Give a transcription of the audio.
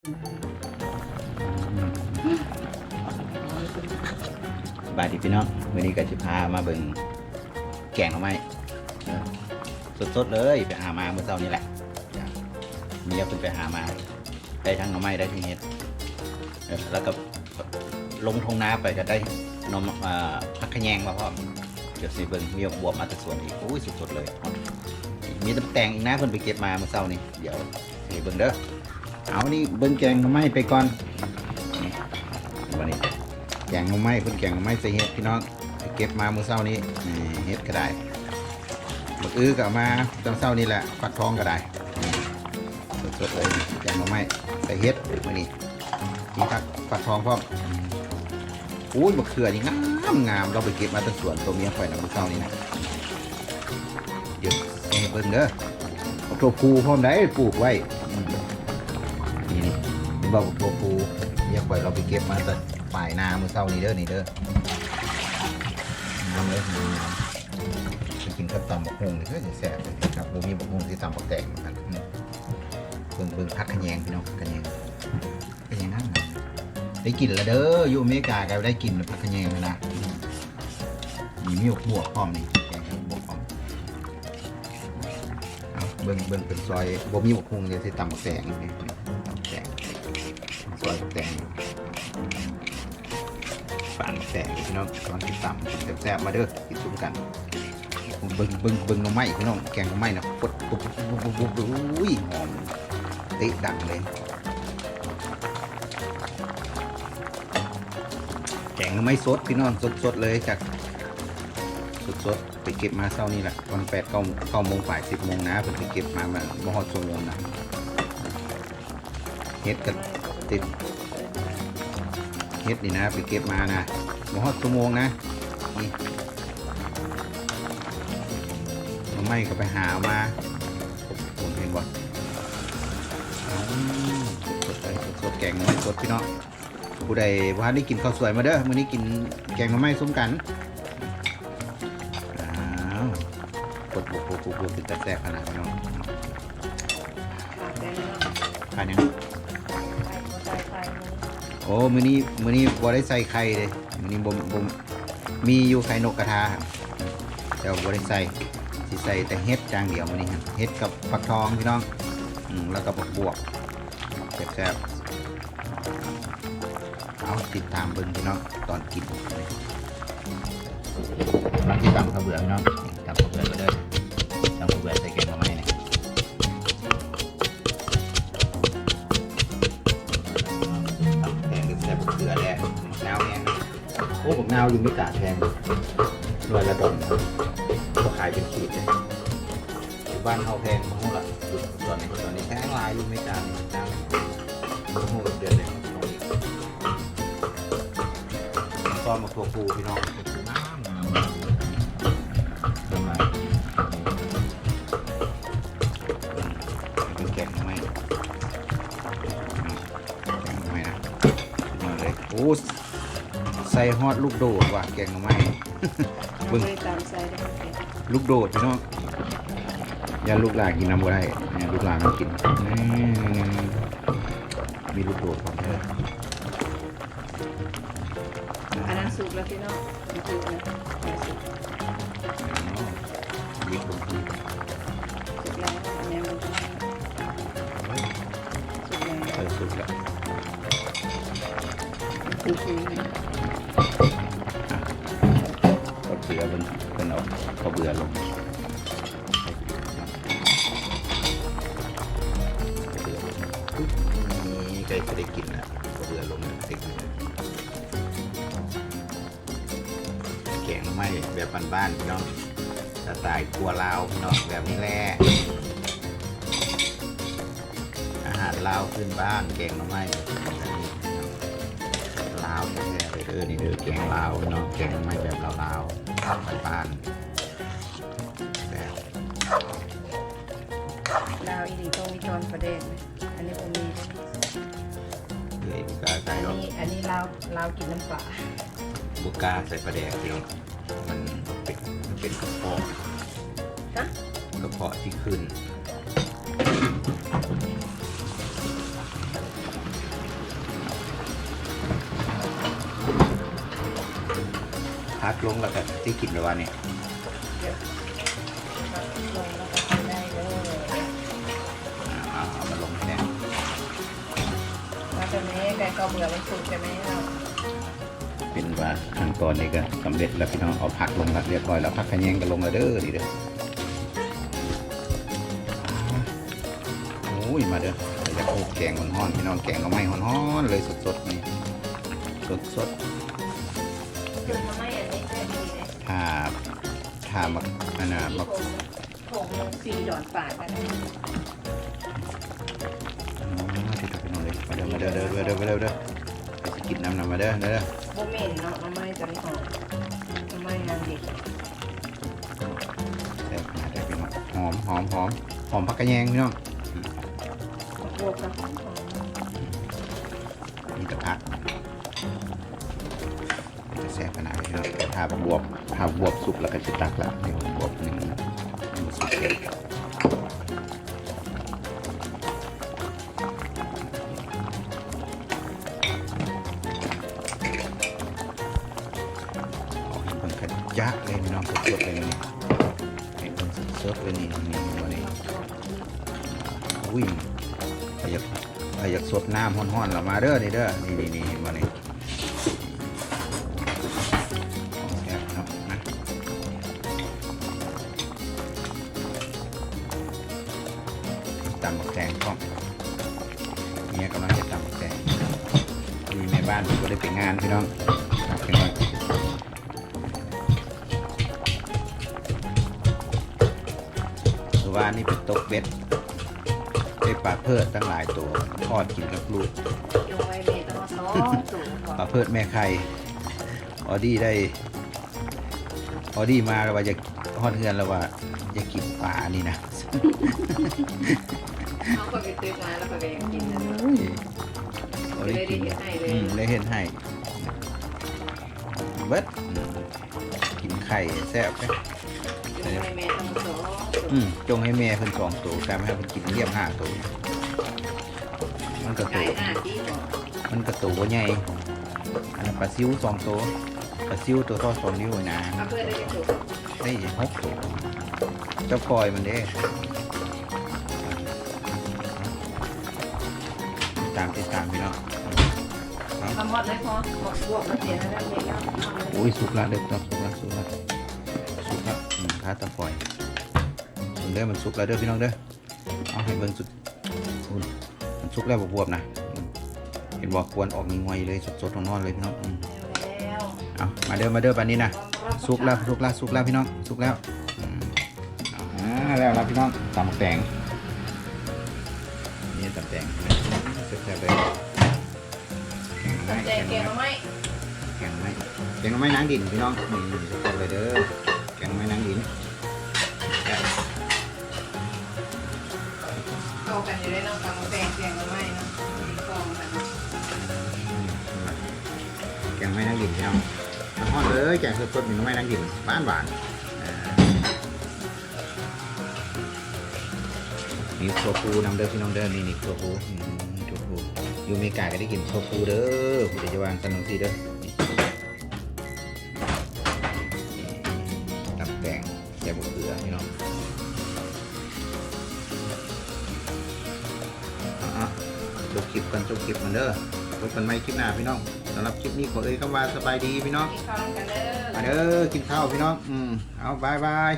บายดีพี่น้องวันนี้ก็จะพามาเบิ่งแกงหน่อไม้สดๆเลยไปหามาเมื่อเช้านี้แหละเมียเพิ่นไปหามา ได้ทั้งหน่อไม้ได้ทั้งเห็ดแล้วก็ลงทงนาไปก็ได้หนมอ่าผักขยงมาพร้อมเดี๋ยวสิเบิ่งมีบวบมาจากสวนอีกอุ้ยสดๆเลย มีตำแตงอีกนะเพิ่นไปเก็บมาเมื่อเช้านี้เดี๋ยวสิเบิ่งเด้อ เอานี่เบิ่งแกงหน่อไม้ไปก่อนวันนี้แกงหน่อไม้เพิ่นแกงหน่อไม้ใส่เห็ดพี่น้องเก็บมาเมื่อเช้านี้นี่เห็ดก็ได้บักอื้อก็มาตอนเช้านี้แหละฟักทองก็ได้สดๆเลยแกงหน่อไม้ใส่เห็ดมื้อนี้มีผักฟักทองพร้อมอุ้ยมะเขือนี่งามงามเราไปเก็บมาตั้งสวนตัวเมียข่อยนะเมื่อเช้านี้นะเดี๋ยวให้เบิ่งเด้อตัวผูพร้อมได้ปลูกไว้ อืมนี่นี่เบอกบักตัวผูเมียข่อยเราไปเก็บมาแตั้งฝ่ายนามือเศร้านี่เด้อนี่เด้อน้ำเลยน้ำไปกินกับตำบักฮงนี่ก็จะแซ่บเลยครับบ่มีบักฮงที่ตำบักแตงเหมือนกันเบิ่งเบิ่งพักขยงพี่น้องพักขยงขยงนั่นได้กินแล้วเด้ออยู่อเมริกาก็ได้กินพักขยงแล้วนะมีมีบวกพร้อมนี่แกงบวกพร้อมเบิ่งเบิ่งเป็นซอยบ่มีบักฮงเดี๋ยวสิตำบักแตงนี่ นี่ตำบักแตงซอยบักแตงปานแสงพี่น้องตอนที่ต่ำแซ่บๆมาเด้อกินซุ้มกันเบิ่งเบิ่งเบิ่งน่อไม้พี่น้องแกงน่อไม้นะปดปุ๊บปุ๊บปุ๊บปุ๊บปุ๊บอุ้ยหอมเตะดังเลยแกงน่อไม้สดพี่น้องสดสดเลยจากสดสดๆไปเก็บมาเช้านี่แหละวันแปดเก้าเก้าโมงฝ่ายสิบโมงนะเพิ่นไปเก็บมามาบ่ฮอดชั่วโมงนะเฮ็ดกัน ติดเฮ็ดนี่นะ ไปเก็บมานะบ่ฮอดชั่วโมงนะนี่หน่อไม้ก็ไปหามาผมเห็นบ่เอาสดๆเลยสดๆแกงหน่อไม้สดพี่น้องผู้ใดว่าได้กินข้าวสวยมาเด้อมื้อนี้กินแกงหน่อไม้ซุ้มกันอ้าวกดบุกบุกบุกบุกเป็นตาแซ่บขนาดพี่น้องทานยังโอ้มือนี้มือนี้บ่ได้ใส่ไข่เลยมือนี้บ่บ่มีอยู่ไข่นกกระทาครับแต่ว่าบ่ได้ใส่สิใส่แต่เฮ็ดจางเดียวมือนี้ครับเฮ็ดกับฟักทองพี่น้องอืมแล้วก็บักบวกแซ่บๆเอาติดตามเบิ่งพี่น้องตอนกินบางที่ตำข้าวเบื่อพี่น้องตำข้าวเบื่อก็เด้ตำข้าวเบื่อใส่แกง โอ้มนาวอยู่ไม่กาแพงหน่วยละดอนก็ขายเป็นขีดเลยอยู่บ้านเขาแพงมากละตอนนี้ตอนนี้แพงลายยู่ไม่กาดมะนาวมะม่วงเดือนเลยน้องอีกซ้อมมาตัวฟูพี่น้องน้ำน้ำน้ำลายเป็นแกงทำไมไม่นะมาเลยโอ้ ส่ฮอตลูกโดดว่ะแกงหน่อไม้บึ้งไม่ตามใจได้ไหมลูกโดดพี่น้องอย่าลูกหลานกินน้ำบ่ได้เนี่ยลูกหลานมันกินนี่มีลูกโดดของเธออันนั้นสุกแล้วพี่น้องมันสุกนะไม่สุกยิบลงทีสุกแล้วอันนี้มันสุกแล้วเออสุดแล้ว อคือเบื่อมันเป็นเอาเขาเบื่อลงเบื่อลงนี่ใกล้จะได้กินแล้วก็เบื่อลงแล้วติดเลยแกงไม่แบบบ้านๆพี่น้องสไตล์ครัวลาวพี่น้องแบบนี้แหละอาหารลาวพื้นบ้านแกงหน่อไม้ลาวแท้ๆเลยเด้อนี่เด้อแกงลาวพี่น้องแกงไม้แบบลาวๆบ้านดาวอีดีต้องมีจอนประเด็นอันนี้ผมมีเฮ้ยบุกาใส่อันหรอกนี้อันนี้เราเรากินน้ำปลาบุกาใส่ประเด็นเดียวมันเป็นมันเป็นกระเพาะกระเพาะที่ขึ้น ลงแล้วก็ที่กินแล้ววันนี้เดี๋ยวพักลงแล้วก็กินได้เลยเอาเอามาลงให้แน่แล้วจะไม่ไก่ข้าวเบื่อมันสุกใช่ไหมเราเป็นว่าขั้นตอนนี้ก็สำเร็จแล้วพี่น้องเอาผักลงแล้วเรียบร้อยแล้วผักขะแยงก็ลงแล้วเด้อนี่เด้อโอ้ยมาเด้อเดี๋ยวจะโคกแกงฮ้อนๆพี่น้องแกงก็ไม่ฮ้อนๆเลยสดๆนี่สดๆ คือทำไม ถ้าถ้ามักอันน่ะมักผงผงลงสีดอนปากกันอ๋อที่ตัวพี่น้องเลยมาเด้อมาเด้อเด้อเด้อเด้อเด้อเด้อไปสิกินน้ำน้ำมาเด้อเด้อโบเมนเนาะทำไมจะไม่หอมทำไมงานเด็กแซ่บมาเด้อพี่น้องหอมหอมหอมหอมผักกระแยงพี่น้องบวกกับหอมมีแต่ผัก แซ่บขนาดนี้พี่น้องแต่ถ้าบวบถ้าบวบสุกแล้วก็จะตักละเดี๋ยวบวบหนึ่งมันสุกเลยเอาให้เพิ่งกระจะเลยพี่น้องสดเลยนี่ให้เพิ่งสดๆเลยนี่นี่วันนี้อุ้ยอยากใครอยากสดน้ำห้อนๆเรามาเด้อนี่เด้อนี่นี่นี่มานี่ ตำบักแตงก็เนี่ยกำลังจะตำบักแตงมีแม่บ้านก็ได้ไปงานพี่น้องครับพี่น้องสุวานี่เป็นตกเบ็ดได้ปลาเพิดตั้งหลายตัวทอดกินกับลูกโยไว้เมย์ต้องเอาซอสสูงก่อนปลาเพิดแม่ไข่ออดี้ได้ออดี้มาแล้วว่าจะฮอดเฮือนแล้วว่าจะกินปลานี่นะ เขาก็ไปซื้อมาแล้วก็ไปกินนะออดี้กินได้เฮ็ดให้เลยอืมได้เห็นให้เบิดอืมกินไข่แซ่บไหมโยไว้เมย์ต้องซอสอืมจงให้แม่เพิ่นสองตัวแต่ไม่ให้เพิ่นกินเรียบห้าตัวมันก็ไก่ตัวห้าที่ก่อนมันกระตูใหญ่อันนั้นปลาซิวสองตัวปลาซิวตัวเท่อสองนิ้วนะ เอาเพื่อได้ถูกได้หกตัวเจ้าปล่อยมันเด้ ตามติดตามพี่น้องทำหมดเลยพอหมดบวกมาเสียแล้วเมย์แล้วโอ้ยสุกละเด็ดต้องสุกละสุกละสุกละอืมค้าตะปล่อยส่วนเด้อมันสุกแล้วเด้อพี่น้องเด้อเอาให้เบิ่งสุดอุ่นมันสุกแล้วบวบๆนะอืมเห็นบอกควรออกมีงวยเลยสดๆนอนๆเลยพี่น้องอืมแล้วเอามาเด้อมาเด้อปานนี้นะสุกแล้วสุกแล้วสุกแล้วพี่น้องสุกแล้วอืมอ่าแล้วครับพี่น้องตำบักแตงนี่ตำแตง เสร็จๆเลยแกงแจกเกไม้มมาไหมแกงไม้แกงไม้นางดินพี่น้องนี่ทุกคนเลยเด้อแกงไม้นางดินแซ่บเข้ากันอยู่ได้เนาะกำแพงเสียงมาไหมเนาะกองกันอืมแกงไม้นางดินพี่น้องน้ำฮอดเลยแกงสดๆมีน้ำไม้นางดินหวานหวานๆอ่ามีตัวปูนำเด้อพี่น้องเด้อนี่นี่ตัวปูอืมตัวปู อยู่อเมริกาก็ได้กินตัวปูเด้อผู้ใดจะวางกันตรงที่เด้อนี่ตับแตงแกงบะเขือพี่น้องอะๆจบคลิปกันจบคลิปกันเด้อพบกันใหม่คลิปหน้าพี่น้องสำหรับคลิปนี้ขอเอ่ยคำว่าสบายดีพี่น้องกินข้าวกันเด้อมาเด้อกินข้าวพี่น้องอืมเอาบายบาย